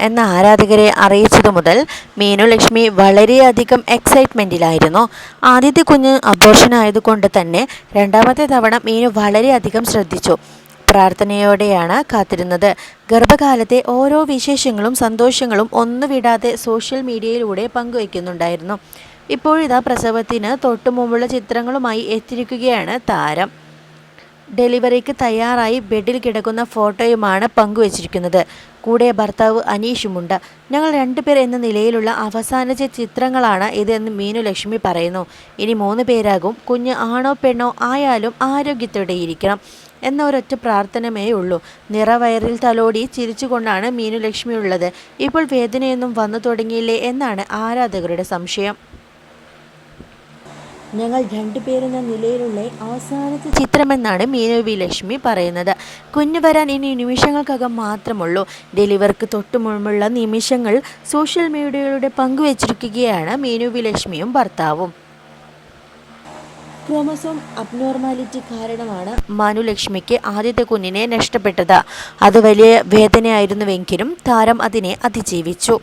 എന്ന ആരാധകരെ അറിയിച്ചതു മുതൽ മീനു ലക്ഷ്മി വളരെയധികം എക്സൈറ്റ്മെന്റിലായിരുന്നു ആദ്യത്തെ കുഞ്ഞ് അബോർഷൻ ആയതുകൊണ്ട് തന്നെ രണ്ടാമത്തെ തവണ മീനു വളരെയധികം ശ്രദ്ധിച്ചു. പ്രാർത്ഥനയോടെയാണ് കാത്തിരുന്നത്. ഗർഭകാലത്തെ ഓരോ വിശേഷങ്ങളും സന്തോഷങ്ങളും ഒന്നുവിടാതെ സോഷ്യൽ മീഡിയയിലൂടെ പങ്കുവയ്ക്കുന്നുണ്ടായിരുന്നു. ഇപ്പോഴിതാ പ്രസവത്തിന് തൊട്ടുമുമ്പുള്ള ചിത്രങ്ങളുമായി എത്തിയിരിക്കുകയാണ് താരം. ഡെലിവറിക്ക് തയ്യാറായി ബെഡിൽ കിടക്കുന്ന ഫോട്ടോയുമാണ് പങ്കുവച്ചിരിക്കുന്നത്. കൂടെ ഭർത്താവ് അനീഷുമുണ്ട്. ഞങ്ങൾ രണ്ടുപേർ എന്ന നിലയിലുള്ള അവസാനത്തെ ചിത്രങ്ങളാണ് ഇതെന്ന് മീനു ലക്ഷ്മി പറയുന്നു. ഇനി മൂന്ന് പേരാകും. കുഞ്ഞ് ആണോ പെണ്ണോ ആയാലും ആരോഗ്യത്തോടെ ഇരിക്കണം എന്ന ഒരൊറ്റ പ്രാർത്ഥനമേ ഉള്ളൂ. നിറവയറിൽ തലോടി ചിരിച്ചുകൊണ്ടാണ് മീനു ലക്ഷ്മി ഉള്ളത്. ഇപ്പോൾ വേദനയൊന്നും വന്നു തുടങ്ങിയില്ലേ എന്നാണ് ആരാധകരുടെ സംശയം. ഞങ്ങൾ രണ്ടുപേരെന്ന നിലയിലുള്ള അവസാനത്തെ ചിത്രമെന്നാണ് മീനു വി ലക്ഷ്മി പറയുന്നത്. കുഞ്ഞു വരാൻ ഇനി നിമിഷങ്ങൾക്കകം മാത്രമുള്ളൂ. ഡെലിവർക്ക് തൊട്ടു മുമ്പുള്ള നിമിഷങ്ങൾ സോഷ്യൽ മീഡിയയിലൂടെ പങ്കുവച്ചിരിക്കുകയാണ് മീനു വി ലക്ഷ്മിയും ഭർത്താവും. ക്രോമസോം അബ്നോർമാലിറ്റി കാരണമാണ് മനുലക്ഷ്മിക്ക് ആദ്യത്തെ കുഞ്ഞിനെ നഷ്ടപ്പെട്ടത്. അത് വലിയ വേദനയായിരുന്നുവെങ്കിലും താരം അതിനെ അതിജീവിച്ചു.